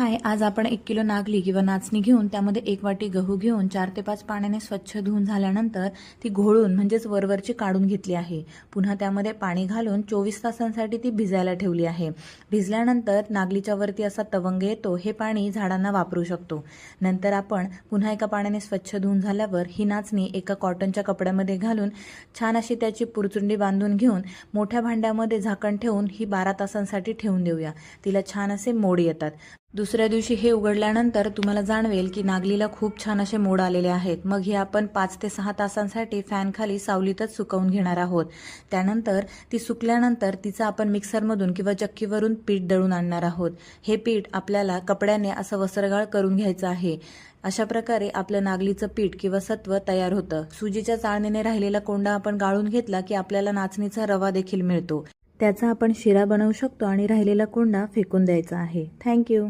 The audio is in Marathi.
हाय आज आपण एक किलो नागली किंवा नाचणी घेऊन त्यामध्ये एक वाटी गहू घेऊन चार ते पाच पाण्याने स्वच्छ धुवून झाल्यानंतर ती घोळून म्हणजेच वरवरची काढून घेतली आहे. पुन्हा त्यामध्ये पाणी घालून चोवीस तासांसाठी ती भिजायला ठेवली आहे. भिजल्यानंतर नागलीच्या वरती असा तवंग येतो हे पाणी झाडांना वापरू शकतो. नंतर आपण पुन्हा एका पाण्याने स्वच्छ धुवून झाल्यावर ही नाचणी एका कॉटनच्या कपड्यामध्ये घालून छान अशी त्याची पुरचुंडी बांधून घेऊन मोठ्या भांड्यामध्ये झाकण ठेवून ही बारा तासांसाठी ठेवून देऊया. तिला छान असे मोड येतात. दुसऱ्या दिवशी हे उघडल्यानंतर तुम्हाला जाणवेल की नागलीला खूप छान असे मोड आलेले आहेत. मग हे आपण पाच ते सहा तासांसाठी फॅनखाली सावलीतच सुकवून घेणार आहोत. त्यानंतर ती सुकल्यानंतर तिचं आपण मिक्सरमधून किंवा चक्कीवरून पीठ दळून आणणार आहोत. हे पीठ आपल्याला कपड्याने असं वसरगाळ करून घ्यायचं आहे. अशा प्रकारे आपलं नागलीचं पीठ किंवा सत्व तयार होतं. सुजीच्या चाळणीने राहिलेला कोंडा आपण गाळून घेतला की आपल्याला नाचणीचा रवा देखील मिळतो. त्याचा आपण शिरा बनवू शकतो आणि राहिलेला कोंडा फेकून द्यायचा आहे. थँक्यू